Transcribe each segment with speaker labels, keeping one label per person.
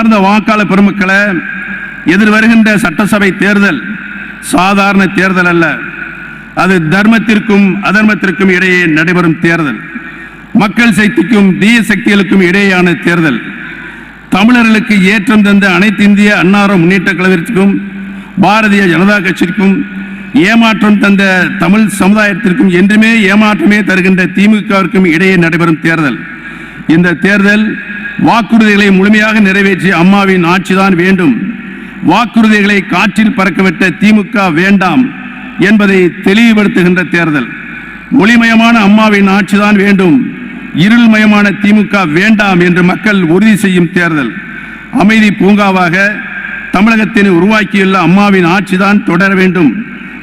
Speaker 1: அன்பார்ந்த வாக்காளர் பெருமக்களை எதிர் வருகின்ற சட்டசபை தேர்தல் சாதாரண தேர்தல் அல்ல. அது தர்மத்திற்கும் அதர்மத்திற்கும் இடையே நடைபெறும் தேர்தல். மக்கள் சக்திக்கும் தீய சக்திகளுக்கும் இடையேயான தேர்தல். தமிழர்களுக்கு ஏற்றம் தந்த அனைத்து இந்திய அன்னார முன்னேற்ற கழகத்திற்கும் பாரதிய ஜனதா கட்சிக்கும் ஏமாற்றம் தந்த தமிழ் சமுதாயத்திற்கும் என்றுமே ஏமாற்றமே தருகின்ற திமுகவிற்கும் இடையே நடைபெறும் தேர்தல். இந்த தேர்தல் வாக்குறுதிகளை முழுமையாக நிறைவேற்றிய அம்மாவின் ஆட்சிதான் வேண்டும். வாக்குறுதிகளை காற்றில் பறக்கவிட்ட திமுக வேண்டாம் என்பதை தெளிவுபடுத்துகின்ற தேர்தல். ஒளிமயமான அம்மாவின் ஆட்சிதான் வேண்டும். இருள்மயமான திமுக வேண்டாம் என்று மக்கள் உறுதி செய்யும் தேர்தல். அமைதி பூங்காவாக தமிழகத்தினை உருவாக்கியுள்ள அம்மாவின் ஆட்சிதான் தொடர வேண்டும்.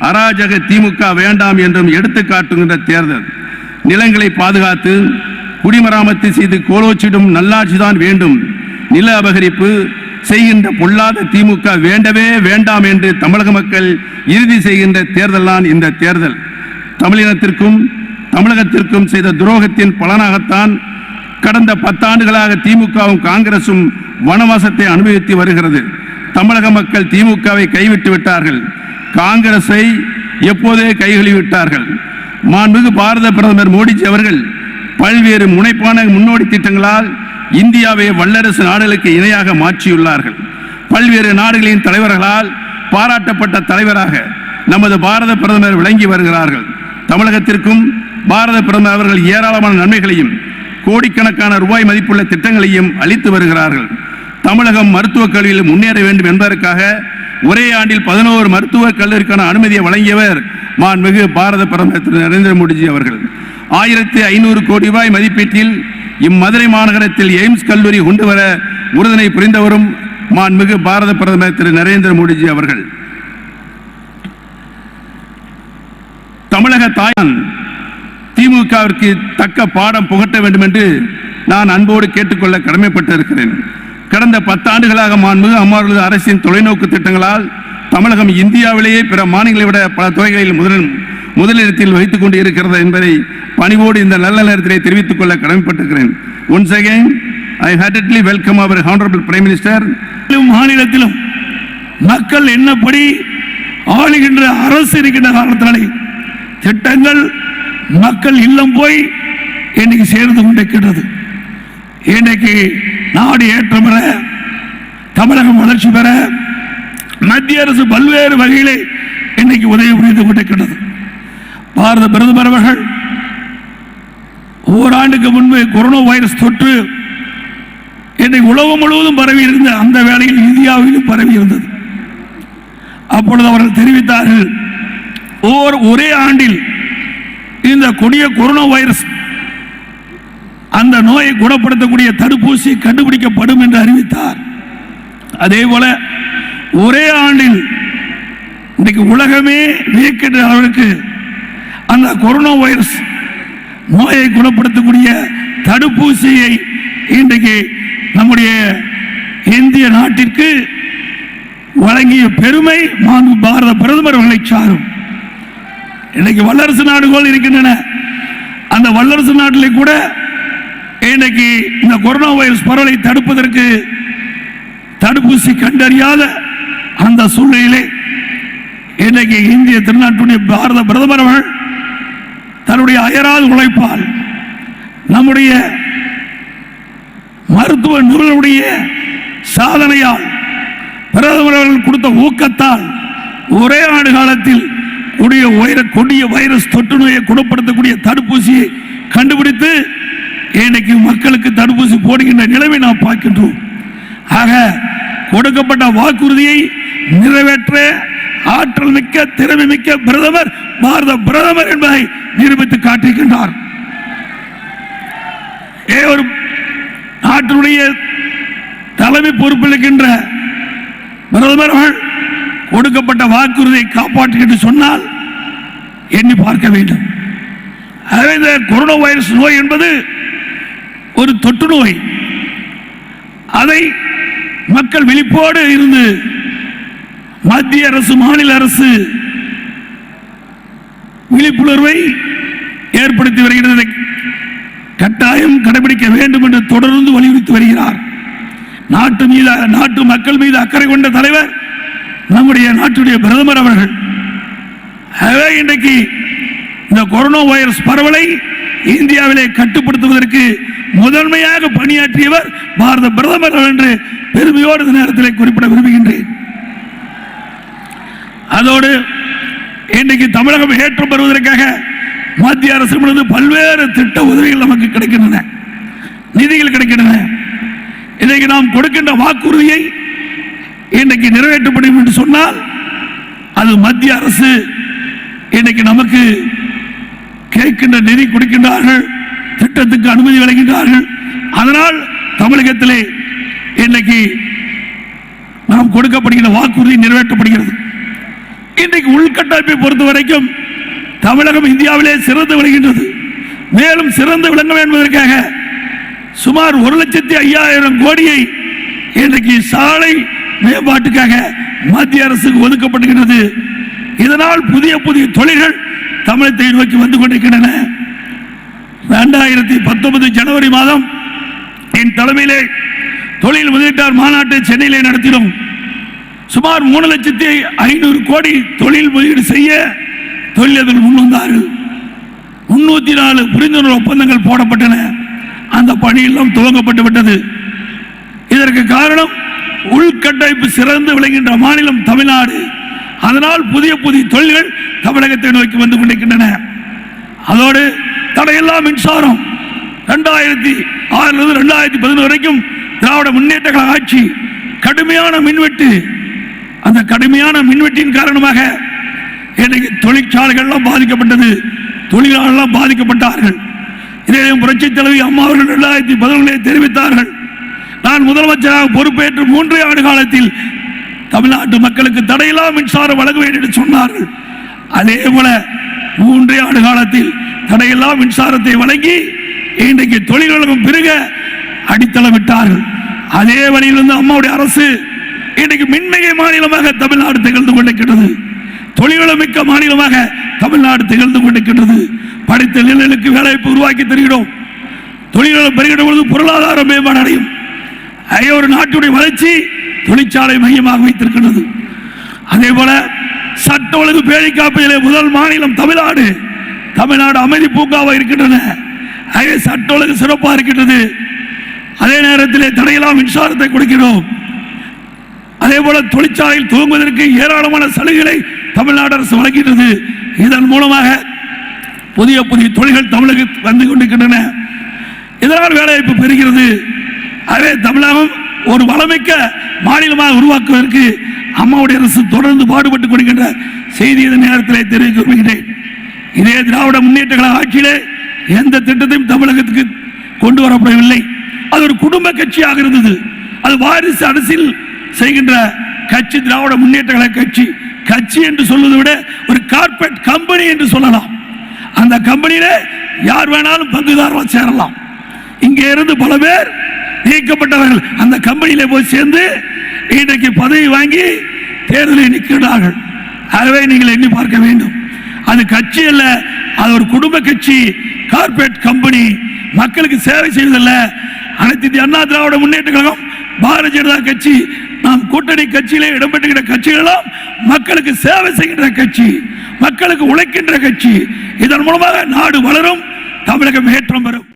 Speaker 1: அராஜக திமுக வேண்டாம் என்றும் எடுத்து காட்டுகின்ற தேர்தல். நிலங்களை பாதுகாத்து குடிமராமத்து செய்து கோலோச்சிடும் நல்லாட்சிதான் வேண்டும். நில அபகரிப்பு செய்கின்ற பொல்லாத திமுக வேண்டவே வேண்டாம் என்று தமிழக மக்கள் இறுதி செய்கின்ற தேர்தல் தான் இந்த தேர்தல். தமிழினத்திற்கும் தமிழகத்திற்கும் செய்த துரோகத்தின் பலனாகத்தான் கடந்த பத்தாண்டுகளாக திமுகவும் காங்கிரசும் வனவாசத்தை அனுபவித்து வருகிறது. தமிழக மக்கள் திமுகவை கைவிட்டு விட்டார்கள். காங்கிரஸை எப்போதே கைகழுவி விட்டார்கள் மாண்புமிகு பாரத பிரதமர் மோடிஜி அவர்கள் பல்வேறு முனைப்பான முன்னோடி திட்டங்களால் இந்தியாவை வல்லரசு நாடுகளுக்கு இணையாக மாற்றியுள்ளார்கள். பல்வேறு நாடுகளின் தலைவர்களால் பாராட்டப்பட்ட தலைவராக நமது பாரத பிரதமர் விளங்கி வருகிறார்கள். தமிழகத்திற்கும் பாரத பிரதமர் அவர்கள் ஏராளமான நன்மைகளையும் கோடிக்கணக்கான ரூபாய் மதிப்புள்ள திட்டங்களையும் அளித்து வருகிறார்கள். தமிழகம் மருத்துவக் கல்வியில் முன்னேற வேண்டும் என்பதற்காக ஒரே ஆண்டில் பதினோரு மருத்துவக் கல்லூரிக்கான அனுமதியை வழங்கியவர் மாண்புமிகு பாரத பிரதமர் திரு நரேந்திர மோடிஜி அவர்கள். ஆயிரத்தி ஐநூறு கோடி ரூபாய் மதிப்பீட்டில் இம்மதுரை மாநகரத்தில் எய்ம்ஸ் கல்லூரி கொண்டு வர உறுதினை புரிந்தவரும் மாண்புமிகு பாரத பிரதமர் திரு நரேந்திர மோடிஜி அவர்கள். தமிழக தாயான் திமுகவிற்கு தக்க பாடம் புகட்ட வேண்டும் என்று நான் அன்போடு கேட்டுக்கொள்ள கடமைப்பட்டிருக்கிறேன். கடந்த பத்தாண்டுகளாக மாண்புமிகு அம்மாவர்களது அரசின் தொலைநோக்கு திட்டங்களால் தமிழகம் இந்தியாவிலேயே பிற மாநிலங்களை விட பல துறைகளில் முதல் முதலிடத்தில் வைத்துக் கொண்டு இருக்கிறது என்பதை பணிவோடு இந்த நல்ல நேரத்திலே தெரிவித்துக் கொள்ள கடமைப்பட்டிருக்கிறேன். Once again I heartily welcome our honourable prime minister
Speaker 2: மாநிலத்திலும் மக்கள் என்னப்படி ஆளுகின்ற அரசு இருக்கின்ற காலத்திலே திட்டங்கள் மக்கள் இல்லம் போய் இன்னைக்கு சேர்ந்து கொண்டிருக்கின்றது. இன்னைக்கு நாடு ஏற்றம் பெற தமிழகம் வளர்ச்சி பெற மத்திய அரசு பல்வேறு வகையிலே இன்னைக்கு உதவி புரிந்து கொண்டிருக்கின்றது. பாரத பிரதமர் அவர்கள் ஓராண்டுக்கு முன்பு கொரோனா வைரஸ் தொற்று என்னை உலகம் முழுவதும் பரவி இருந்த அந்த வேளையில் இந்தியாவிலும் பரவி இருந்தது. அப்பொழுது அவர்கள் தெரிவித்தார்கள் ஓர் ஒரே ஆண்டில் இந்த கொடிய கொரோனா வைரஸ் அந்த நோயை குணப்படுத்தக்கூடிய தடுப்பூசி கண்டுபிடிக்கப்படும் என்று அறிவித்தார். அதே போல ஒரே ஆண்டில் இன்றைக்கு உலகமே வியக்கின்ற அளவிற்கு அந்த கொரோனா வைரஸ் நோயை குணப்படுத்தக்கூடிய தடுப்பூசியை இன்றைக்கு நம்முடைய இந்திய நாட்டிற்கு வழங்கிய பெருமை மாண்பு பாரத பிரதமர் அவர்களை சாரும். இன்னைக்கு வல்லரசு நாடுகள் இருக்கின்றன. அந்த வல்லரசு நாட்டிலே கூட இன்னைக்கு இந்த கொரோனா வைரஸ் பரவலை தடுப்பதற்கு தடுப்பூசி கண்டறியாத அந்த சூழ்நிலையிலே இன்னைக்கு இந்திய திருநாட்டுடைய பாரத பிரதமர் அவர்கள் தன்னுடைய அயராது உழைப்பால் நம்முடைய மருத்துவ நிபுணருடைய சாதனையால் பிரதமர் அவர்கள் கொடுத்த ஊக்கத்தால் ஒரே ஆண்டு காலத்தில் கொடிய வைர கொடிய வைரஸ் தொற்று நோயை குணப்படுத்தக்கூடிய தடுப்பூசியை கண்டுபிடித்து இன்னைக்கு மக்களுக்கு தடுப்பூசி போடுகின்ற நிலைமை நாம் பார்க்கின்றோம். ஆக கொடுக்கப்பட்ட வாக்குறுதியை நிறைவேற்ற ஆற்றல் மிக்க திறமை மிக்க பிரதமர் பாரத பிரதமர் என்பதை நிரூபித்து காட்டியிருக்கின்றார். ஏ ஒரு நாட்டினுடைய தலைமை பொறுப்பில் இருக்கின்ற பிரதமர்கள் கொடுக்கப்பட்ட வாக்குறுதியை காப்பாற்று என்று சொன்னால் எண்ணி பார்க்க வேண்டும். ஆகவே இந்த கொரோனா வைரஸ் நோய் என்பது ஒரு தொற்று நோய். அதை மக்கள் விழிப்போடு இருந்து மத்திய அரசு மாநில அரசு விழிப்புணர்வை ஏற்படுத்தி வருகிறது. கட்டாயம் கடைபிடிக்க வேண்டும் என்று தொடர்ந்து வலியுறுத்தி வருகிறார். நாட்டு மீது நாட்டு மக்கள் மீது அக்கறை கொண்ட தலைவர் நம்முடைய நாட்டுடைய பிரதமர் அவர்கள். ஆகவே இன்றைக்கு இந்த கொரோனா வைரஸ் பரவலை இந்தியாவிலே கட்டுப்படுத்துவதற்கு முதன்மையாக பணியாற்றியவர் பாரத பிரதமர் என்று பெருமையோடு இந்த நேரத்தில் குறிப்பிட விரும்புகின்றேன். அதோடு இன்றைக்கு தமிழகம் ஏற்றம் பெறுவதற்காக மத்திய அரசு பல்வேறு திட்ட உதவிகள் நமக்கு கிடைக்கின்றன. நிதிகள் கிடைக்கின்றன. இன்றைக்கு நாம் கொடுக்கின்ற வாக்குறுதியை இன்றைக்கு நிறைவேற்றப்படும் என்று சொன்னால் அது மத்திய அரசு இன்றைக்கு நமக்கு கேட்கின்ற நிதி கொடுக்கின்றார்கள் திட்டத்துக்கு அனுமதி வழங்குகின்றார்கள். அதனால் தமிழகத்திலே இன்றைக்கு நாம் கொடுக்கப்படுகிற வாக்குறுதி நிறைவேற்றப்படுகிறது. இன்றைக்கு உள்கட்டமைப்பை பொறுத்த வரைக்கும் தமிழகம் இந்தியாவிலே சிறந்து விளங்குகின்றது. மேலும் சிறந்து விளங்க என்பதற்காக சுமார் ஒரு லட்சத்தி ஐயாயிரம் கோடியை இன்றைக்கு சாலை மேம்பாட்டுக்காக மத்திய அரசுக்கு ஒதுக்கப்படுகின்றது. இதனால் புதிய புதிய தொழில்கள் தமிழகத்தை நோக்கி வந்து கொண்டிருக்கின்றன. இரண்டாயிரத்தி பத்தொன்பது ஜனவரி மாதம் என் தலைமையிலே தொழில் முதலீட்டார் மாநாட்டை சென்னையிலே நடத்தினோம். சுமார் மூணு லட்சத்தி ஐநூறு கோடி தொழில் முதலீடு செய்ய தொழிலதில் முன்வந்தார்கள் முன்னூத்தி நாலு புரிந்துணர்வு ஒப்பந்தங்கள் போடப்பட்டன. அந்த பணியெல்லாம் துவங்கப்பட்டு விட்டது. இதற்கு காரணம் உள்கட்டமைப்பு சிறந்து விளங்குகின்ற மாநிலம் தமிழ்நாடு. அதனால் புதிய புதிய தொழில்கள் தமிழகத்தை நோக்கி வந்து கொண்டிருக்கின்றன. அதோடு தடையில்லா மின்சாரம் ரெண்டாயிரத்தி ஆறிலிருந்து ரெண்டாயிரத்தி பதினொன்று வரைக்கும் திராவிட முன்னேற்ற கழக ஆட்சி கடுமையான மின்வெட்டு அந்த கடுமையான மின்வெட்டின் காரணமாக இன்னைக்கு தொழிற்சாலைகள்லாம் பாதிக்கப்பட்டது தொழிலாளர்கள்லாம் பாதிக்கப்பட்டார்கள். இதே புரட்சி தலைவி அம்மா அவர்கள் ரெண்டாயிரத்தி பதினொன்றிலே தெரிவித்தார்கள் நான் முதலமைச்சராக பொறுப்பேற்று மூன்றே ஆண்டு காலத்தில் தமிழ்நாட்டு மக்களுக்கு தடையில்லா மின்சாரம் வழங்க வேண்டும் என்று சொன்னார்கள். அதே போல மூன்றே ஆண்டு காலத்தில் தடையில்லா மின்சாரத்தை வழங்கி இன்றைக்கு தொழிலுலகம் பெருக அடித்தளமிட்டார்கள். அதே வழியிலிருந்து அம்மாவுடைய அரசு இன்றைக்கு மின்மிகை மாநிலமாக தமிழ்நாடு திகழ்ந்து கொண்டிருக்கிறது தொழில்மிக்க மாநிலமாக தமிழ்நாடு திகழ்ந்து கொண்டிருக்கின்றது. படித்த நிழலுக்கு வேலைவாய்ப்பு உருவாக்கி தருகிறோம். தொழில்களை பெறுகிற பொழுது பொருளாதார மேம்பாடு அடையும். அதே ஒரு நாட்டுடைய வளர்ச்சி தொழிற்சாலை மையமாக வைத்திருக்கின்றது. அதே போல சட்ட ஒழுங்கு பேணி காப்பதிலே முதல் மாநிலம் தமிழ்நாடு. தமிழ்நாடு அமைதி பூங்காவாக இருக்கின்றன. அதே சட்ட ஒழுங்கு சிறப்பாக இருக்கின்றது. அதே நேரத்திலே தடையெல்லாம் மின்சாரத்தை கொடுக்கிறோம். அதே போல தொழிற்சாலையில் துவங்குவதற்கு ஏராளமான சலுகைகளை தமிழ்நாடு அரசு வழங்குகிறது இதன் மூலமாக புதிய புதிய தொழில்கள் தமிழகத்தில் வந்து கொண்டிருக்கின்றன. இதனால் வேலைவாய்ப்பு பெறுகிறது அதே தமிழகம் ஒரு வளமிக்க மாநிலமாக உருவாக்குவதற்கு அம்மாவுடைய அரசு தொடர்ந்து பாடுபட்டுக் கொண்டிருக்கின்ற செய்தி இந்த நேரத்தில் தெரிவிக்க விரும்புகிறேன் இதே திராவிட முன்னேற்ற கழக ஆட்சியிலே எந்த திட்டத்தையும் தமிழகத்துக்கு கொண்டு வரப்படவில்லை. அது ஒரு குடும்ப கட்சியாக இருந்தது. அது வாரிசு அரசியல் செய்கின்ற கட்சி திராவிட முன்னேற்ற கழக கட்சி கட்சி என்று சொல்வதை விட ஒரு கார்பரேட் கம்பெனி என்று சொல்லலாம். அந்த கம்பெனியில யார் வேணாலும் பங்குதாரர்களாக சேரலாம். இங்கே இருந்து பல பேர் நீக்கப்பட்டவர்கள் அந்த கம்பெனியில போய் சேர்ந்து இன்றைக்கு பதவி வாங்கி தேர்தலில் நிற்கிறார்கள். ஆகவே நீங்கள் எண்ணி பார்க்க வேண்டும். அது கட்சி அல்ல அது ஒரு குடும்ப கட்சி கார்பரேட் கம்பெனி. மக்களுக்கு சேவை செய்வதில்லை. அனைத்து அண்ணா திராவிட முன்னேற்ற கழகம் பாரதிய ஜனதா கட்சி நாம் கூட்டணி கட்சியிலே இடம்பெற்றுகிற கட்சிகளெல்லாம் மக்களுக்கு சேவை செய்கின்ற கட்சி மக்களுக்கு உழைக்கின்ற கட்சி. இதன் மூலமாக நாடு வளரும் தமிழகம் ஏற்றம் பெறும்.